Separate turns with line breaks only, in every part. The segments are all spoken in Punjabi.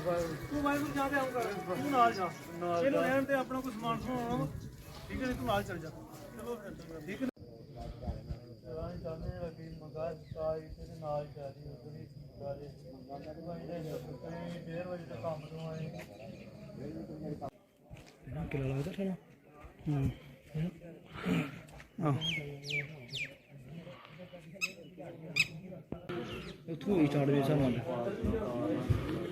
ਤੂੰ ਵਾਹਿਗੁਰੂ ਜਾ ਕੇ ਆਉਂ ਕਰ ਤੂੰ ਨਾਲ ਜਾ। ਇਹਨੂੰ ਰਹਿਣ ਤੇ ਆਪਣਾ ਕੋਈ ਸਮਾਨ ਸਮਾਨ ਠੀਕ ਹੈ ਨੀ, ਤੂੰ ਨਾਲ ਚੱਲ ਜਾ। ਚਲੋ ਫਿਰ ਠੀਕ ਹੈ ਰਾਂ ਚਾਹਨੇ ਲੱਗੀ ਮੰਗਾ ਸਾਈ ਤੇ ਨਾਲ ਜਾ ਰਹੀ ਉਤਰੀ ਸਾਰੇ ਤੇ ਤੇ ਦੇਰ ਵਜੇ ਤੱਕ ਕੰਮ ਤੋਂ ਆਏ
ਕਿਲਾ ਲੱਗਦਾ ਠਾਣਾ ਹੂੰ। ਆਹ। ਉੱਥੋਂ ਹੀ ਸਟਾਰਟ ਵੇ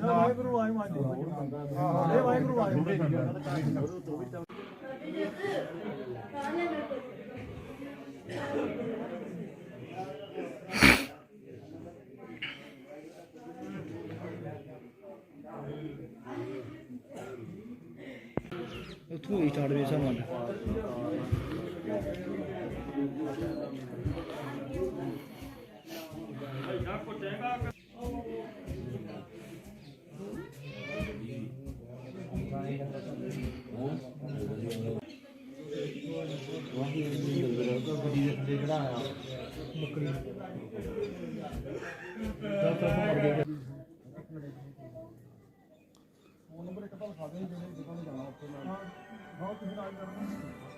ਵਾਹਿਗੁਰੂ ਆਏ ਮਾਜੀ ਇਹ ਵਾਹਿਗੁਰੂ ਆਏ
ਉੱਥੋਂ ਹੀ ਸਟਾਰਟ ਵੇ ਸਾਨੂੰ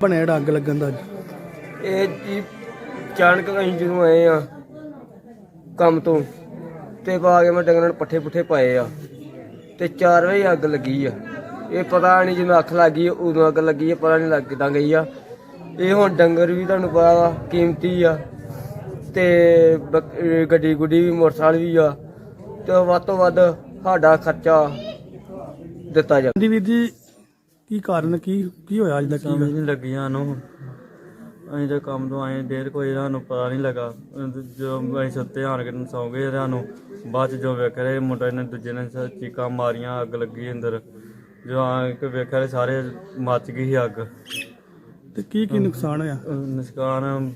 ਬਣਿਆ ਜਿਹੜਾ ਅੱਗ ਲੱਗਣ ਦਾ
ਇਹ ਜੀ ਚਾਣਕ ਅਸੀਂ ਜਦੋਂ ਆਏ ਆ ਕੰਮ ਤੋਂ ਤੇ ਪਾ ਕੇ ਮੈਂ ਡੰਗਰਾਂ ਨੂੰ ਪੱਠੇ ਪੁੱਠੇ ਪਾਏ ਆ ਤੇ 4 ਵਜੇ ਅੱਗ ਲੱਗੀ ਆ। ਇਹ ਪਤਾ ਨਹੀਂ ਜਦੋਂ ਅੱਖ ਲੱਗੀ ਉਦੋਂ ਅੱਗ ਲੱਗੀ ਆ ਪਤਾ ਨਹੀਂ ਲੱਗ ਕਿੱਦਾਂ ਗਈ ਆ। ਇਹ ਹੁਣ ਡੰਗਰ ਵੀ ਤੁਹਾਨੂੰ ਪਤਾ ਵਾ ਕੀਮਤੀ ਆ ਤੇ ਗੱਡੀ ਗੁੱਡੀ ਵੀ ਮੋਟਰਸਾਈਕਲ ਵੀ ਆ ਤੇ ਵੱਧ ਤੋਂ ਵੱਧ ਸਾਡਾ ਖਰਚਾ ਦਿੱਤਾ ਜਾਵੇ।
ਜੀ ਵੀਰ ਜੀ ਕੀ ਕਾਰਨ ਕੀ ਕੀ ਹੋਇਆ ਅੱਜ ਦਾ ਕੀ
ਸਮਝ? ਨਹੀਂ ਲੱਗੀਆਂ ਨੂੰ ਅਸੀਂ ਤਾਂ ਕੰਮ ਤੋਂ ਆਏ ਦੇਰ ਕੋਈ ਸਾਨੂੰ ਪਤਾ ਨਹੀਂ ਲੱਗਾ। ਜੋ ਅਸੀਂ ਸੁੱਤੇ ਹਾਰ ਕੇ ਸੌਂ ਗਏ ਸਾਨੂੰ ਬਾਅਦ ਚ ਜੋ ਵੇਖ ਰਹੇ ਮੁੰਡੇ ਨੇ ਦੂਜੇ ਨੇ ਸ- ਚੀਕਾਂ ਮਾਰੀਆਂ ਅੱਗ ਲੱਗੀ ਅੰਦਰ। ਜੋ ਆ ਕੇ ਵੇਖਿਆ ਤੇ ਸਾਰੇ ਮੱਚ ਗਈ ਸੀ ਅੱਗ।
ਤੇ ਕੀ ਕੀ ਨੁਕਸਾਨ ਹੋਇਆ?
ਅਹ ਨੁਕਸਾਨ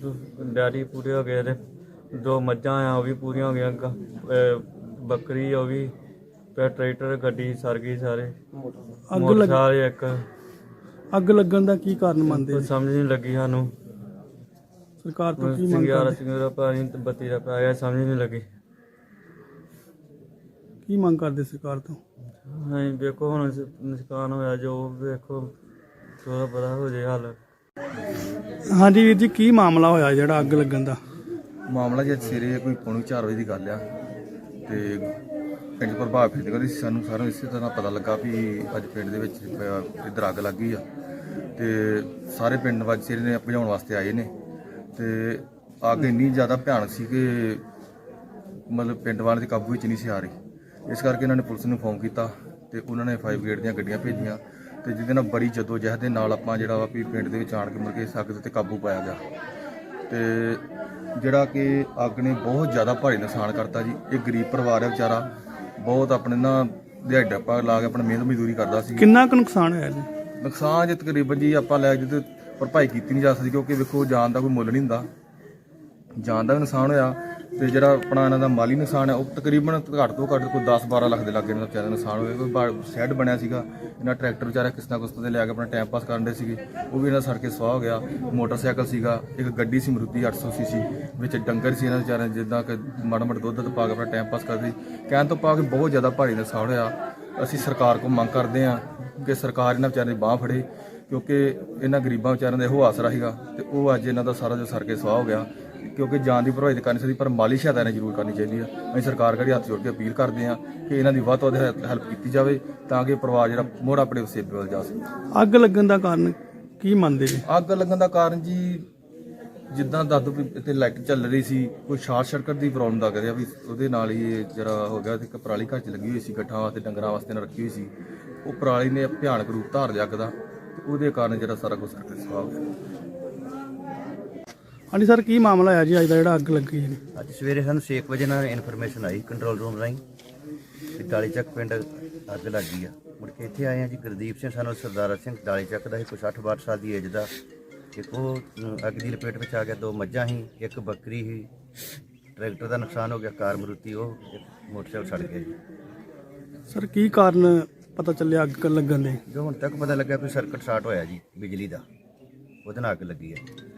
ਡੈਡੀ ਪੂਰੇ ਹੋ ਗਏ ਤੇ ਦੋ ਮੱਝਾਂ ਆ ਉਹ ਵੀ ਪੂਰੀਆਂ ਹੋ ਗਈਆਂ ਗ- ਅਹ ਬੱਕਰੀ ਉਹ ਵੀ ਤੇ ਟਰੈਕਟਰ ਗੱਡੀ ਸਰ ਗਈ ਸਾਰੇ।
ਅੱਗ ਲੱਗ
ਮੋਟਰਸਾਈਕਲ ਇੱਕ।
ਅੱਗ ਲੱਗਣ ਦਾ ਕੀ ਕਾਰਨ ਮੰਨਦੇ
ਕੋਈ
ਜੀ?
ਸਮਝ ਨਹੀਂ ਲੱਗੀ ਸਾਨੂੰ।
ਸਰਕਾਰ ਤੋਂ ਕੀ ਮੰਗ
ਸਿੰਗਿਆਰਾ
ਕਰਦੇ?
ਸਿੰਗਿਆਰਾ ਪਾਣੀ ਤੇ ਬੱਤੀ ਦਾ ਪਾਇਆ ਸਮਝ ਨਹੀਂ ਲੱਗੀ।
ਕੀ ਮੰਗ ਕਰਦੇ ਸਰਕਾਰ ਤੋਂ?
ਹਾਂ ਵੇਖੋ ਹੁਣ ਸ- ਨੁਕਸਾਨ ਹੋਇਆ ਜੋ ਵੇਖੋ ਥੋੜਾ ਪਤਾ ਹੋ ਜੇ ਹੱਲ।
ਹਾਂਜੀ ਵੀਰ ਜੀ ਕੀ ਮਾਮਲਾ ਹੋਇਆ ਜਿਹੜਾ ਅੱਗ ਲੱਗਣ ਦਾ?
ਮਾਮਲਾ ਜੇ ਸਵੇਰੇ ਕੋਈ ਪੌਣੀ 4 ਵਜੇ ਦੀ ਗੱਲ ਆ। ਤੇ ਪਿੰਡ ਪ੍ਰਭਾਵ ਫਿਰ ਕਹਿੰਦੀ ਸਾਨੂੰ ਸਾਰਿਆਂ ਨੂੰ ਇਸੇ ਤਰ੍ਹਾਂ ਪਤਾ ਲੱਗਾ ਵੀ ਅੱਜ ਪਿੰਡ ਦੇ ਵਿੱਚ ਅਹ, ਇੱਧਰ ਅੱਗ ਲੱਗ ਗਈ ਆ। ਤੇ ਸਾਰੇ ਪਿੰਡ ਵਾਸੀ ਨੇ ਭਜਾਉਣ ਵਾਸਤੇ ਆਏ ਨੇ। ਤੇ ਅੱਗ ਇੰਨੀ ਜ਼ਿਆਦਾ ਭਿਆਨਕ ਸੀ ਕਿ ਮਤਲਬ ਪਿੰਡ ਵਾਲਿਆਂ ਦੇ ਕਾਬੂ ਵਿੱਚ ਨਹੀਂ ਸੀ ਆ ਰਹੀ। ਇਸ ਕਰਕੇ ਇਹਨਾਂ ਨੇ ਪੁਲਿਸ ਨੂੰ ਫੋਨ ਕੀਤਾ ਤੇ ਉਹਨਾਂ ਨੇ ਫਾਇਰ ਬ੍ਰਿਗੇਡ ਦੀਆਂ ਗੱਡੀਆਂ ਭੇਜੀਆਂ ਤੇ ਜਿਹਦੇ ਨਾਲ ਬੜੀ ਜਦੋ ਜਹਿਦ ਦੇ ਨਾਲ ਆਪਾਂ ਜਿਹੜਾ ਵਾ ਵੀ ਪਿੰਡ ਦੇ ਵਿੱਚ ਆਣ ਕੇ ਮੁੜ ਕੇ ਅੱਗ ਦੇ ਉੱਤੇ ਕਾਬੂ ਪਾਇਆ ਗਿਆ। ਤੇ ਜਿਹੜਾ ਕਿ ਅੱਗ ਨੇ ਬਹੁਤ ਜ਼ਿਆਦਾ ਭਾਰੀ ਨੁਕਸਾਨ ਕਰਤਾ ਜੀ। ਇਹ ਗਰੀਬ ਪਰਿਵਾਰ ਹੈ ਵਿਚਾਰਾ। ਬਹੁਤ ਆਪਣੇ ਨਾ ਦਿਹਾੜੀ ਪਾ ਲਾ ਕੇ ਆਪਣੀ ਮਿਹਨਤ ਮਜ਼ਦੂਰੀ ਕਰਦਾ ਸੀ।
ਕਿੰਨਾ ਕੁ ਨੁਕਸਾਨ ਹੋਇਆ ਜੀ?
ਨੁਕਸਾਨ ਜੇ ਤਕਰੀਬਨ ਜੀ ਆਪਾਂ ਲੈ ਜਿੱਤੇ ਭਰਪਾਈ ਕੀਤੀ ਨਹੀਂ ਜਾ ਸਕਦੀ ਕਿਉਂਕਿ ਵੇਖੋ ਜਾਨ ਦਾ ਕੋਈ ਮੁੱਲ ਨਹੀਂ ਹੁੰਦਾ। ਜਾਨ ਦਾ ਵੀ ਨੁਕਸਾਨ ਹੋਇਆ ਤੇ ਜਿਹੜਾ ਆਪਣਾ ਇਹਨਾਂ ਦਾ ਮਾਲੀ ਨੁਕਸਾਨ ਹੈ ਉਹ ਤਕਰੀਬਨ ਘੱਟ ਤੋਂ ਘੱਟ ਕੋਈ 10 12 ਲੱਖ ਦੇ ਲਾਗੇ ਇਹਨਾਂ ਦਾ ਨੁਕਸਾਨ ਹੋਇਆ। ਕੋਈ ਸ਼ੈੱਡ ਬਣਿਆ ਸੀਗਾ ਇਹਨਾਂ ਟਰੈਕਟਰ ਵਿਚਾਰਾ ਕਿਸ ਨਾ ਤੇ ਲਿਆ ਕੇ ਆਪਣਾ ਟਾਈਮ ਪਾਸ ਕਰਨ ਦੇ ਸੀਗੇ ਉਹ ਵੀ ਇਹਨਾਂ ਸੜ ਕੇ ਸਵਾਹ ਹੋ ਗਿਆ। ਮੋਟਰਸਾਈਕਲ ਸੀਗਾ ਇੱਕ ਗੱਡੀ ਸੀ ਮਰੂਤੀ 800 ਸੀਸੀ ਵਿੱਚ ਡੰਗਰ ਸੀ ਇਹਨਾਂ ਵਿਚਾਰਿਆਂ ਦੇ, ਜਿੱਦਾਂ ਕਿ ਮਾੜਾ ਮਾੜਾ ਦੁੱਧ 'ਤੇ ਪਾ ਕੇ ਆਪਣਾ ਟਾਈਮ ਪਾਸ ਕਰਦੇ ਸੀ। ਕਹਿਣ ਤੋਂ ਪਾ ਕੇ ਬਹੁਤ ਜ਼ਿਆਦਾ ਭਾਰੀ ਨੁਕਸਾਨ ਹੋਇਆ। ਅਸੀਂ ਸਰਕਾਰ ਕੋਲ ਮੰਗ ਕਰਦੇ ਹਾਂ ਕਿ ਸਰਕਾਰ ਇਹਨਾਂ ਵਿਚਾਰਿਆਂ ਦੀ ਬਾਹ ਫੜੇ ਕਿਉਂਕਿ ਇਹਨਾਂ ਗਰੀਬਾਂ ਵਿਚਾਰਿਆਂ ਦਾ ਇਹੋ ਆਸਰਾ ਸੀਗਾ ਤੇ ਉਹ ਅੱਜ ਇਹਨਾਂ ਦਾ ਸਾਰਾ ਜੋ ਸਰ ਕੇ ਸਵਾਹ ਹੋ ਗਿਆ ਕਿਉਂਕਿ ਜਾਨ ਦੀ ਭਰਵਾਈ ਤਾਂ ਕਰਨੀ ਸਕਦੀ ਪਰ ਮਾਲੀ ਸਹਾਇਤਾ ਇਹਨਾਂ ਜ਼ਰੂਰ ਕਰਨੀ ਚਾਹੀਦੀ ਆ। ਅਸੀਂ ਸਰਕਾਰ ਕੜੀ ਹੱਥ ਜੋੜ ਕੇ ਅਪੀਲ ਕਰਦੇ ਹਾਂ ਕਿ ਇਹਨਾਂ ਦੀ ਵੱਧ ਤੋਂ ਵੱਧ ਹੈਲਪ ਕੀਤੀ ਜਾਵੇ ਤਾਂ ਕਿ ਪਰਿਵਾਰ ਜਿਹੜਾ ਮੋੜ ਆਪਣੇ ਵਸੇਬੇ ਵੱਲ ਜਾ ਸਕੇ।
ਅੱਗ ਲੱਗਣ ਦਾ ਕਾਰਨ ਕੀ ਮੰਨਦੇ ਜੀ?
ਅੱਗ ਲੱਗਣ ਦਾ ਕਾਰਨ ਜੀ ਜਿੱਦਾਂ ਦੱਦ ਵੀ ਇੱਥੇ ਲਾਈਟ ਚੱਲ ਰਹੀ ਸੀ ਕੋਈ ਸ਼ਾਰਟ ਸਰਕਟ ਦੀ ਪ੍ਰੋਬਲਮ ਦਾ ਕਰਿਆ ਵੀ ਉਹਦੇ ਨਾਲ ਹੀ ਇਹ ਜਿਹੜਾ ਹੋ ਗਿਆ ਤੇ ਇੱਕ ਪਰਾਲੀ ਘਰ 'ਚ ਲੱਗੀ ਹੋਈ ਸੀ ਗੱਠਾਂ ਵਾਸਤੇ ਡੰਗਰਾਂ ਵਾਸਤੇ ਨਾਲ ਰੱਖੀ ਹੋਈ ਸੀ। ਉਹ ਪਰਾਲੀ ਨੇ ਭਿਆਨਕ ਰੂਪ ਧਾਰ ਲਿਆ ਅੱਗ ਦਾ ਤੇ ਉਹਦੇ ਕਾਰਨ ਜਿਹੜਾ ਸਾਰਾ ਕੁਝ ਸਰਕਟ ਸਵਾਹ ਹੋ ਗਿਆ।
ਹਾਂਜੀ ਸਰ ਕੀ ਮਾਮਲਾ ਹੋਇਆ ਜੀ? ਅੱਜ ਦਾ ਜਿਹੜਾ ਅੱਗ ਲੱਗੀ ਜੀ।
ਅੱਜ ਸਵੇਰੇ ਸਾਨੂੰ 6 ਵਜੇ ਨਾਲ ਇਨਫੋਰਮੇਸ਼ਨ ਆਈ ਕੰਟਰੋਲ ਰੂਮ ਰਾਹੀਂ ਕਿ ਡਾਲੀ ਚੱਕ ਪਿੰਡ ਅੱਗ ਲੱਗੀ ਆ। ਮੁੜ ਕੇ ਇੱਥੇ ਆਏ ਆ ਜੀ ਗੁਰਦੀਪ ਸਿੰਘ ਸਾਨੂੰ ਸਰਦਾਰਾ ਸਿੰਘ ਡਾਲੀ ਚੱਕ ਦਾ ਸੀ ਕੋਈ 60 62 ਸਾਲ ਦੀ ਏਜ ਦਾ ਇੱਕ ਉਹ ਅਮ, ਅੱਗ ਦੀ ਲਪੇਟ ਵਿੱਚ ਆ ਗਿਆ ਦੋ ਮੱਝਾਂ ਸੀ ਇੱਕ ਬੱਕਰੀ ਸੀ। ਟਰੈਕਟਰ ਦਾ ਨੁਕਸਾਨ ਹੋ ਗਿਆ ਕਾਰ ਮਰੂਤੀ ਉਹ ਇੱਕ ਮੋਟਰਸਾਈਕਲ ਸੜ ਗਿਆ ਜੀ।
ਸਰ ਕੀ ਕਾਰਨ ਪਤਾ ਚੱਲਿਆ ਅੱਗ ਲੱਗਣ ਦੇ?
ਜੋ ਹੁਣ ਤੱਕ ਪਤਾ ਲੱਗਾ ਕੋਈ ਸਰਕਟ ਸ਼ਾਰਟ ਹੋਇਆ ਜੀ ਬਿਜਲੀ ਦਾ। ਉਹਦੇ ਨਾਲ ਅੱਗ ਲੱਗੀ ਹੈ।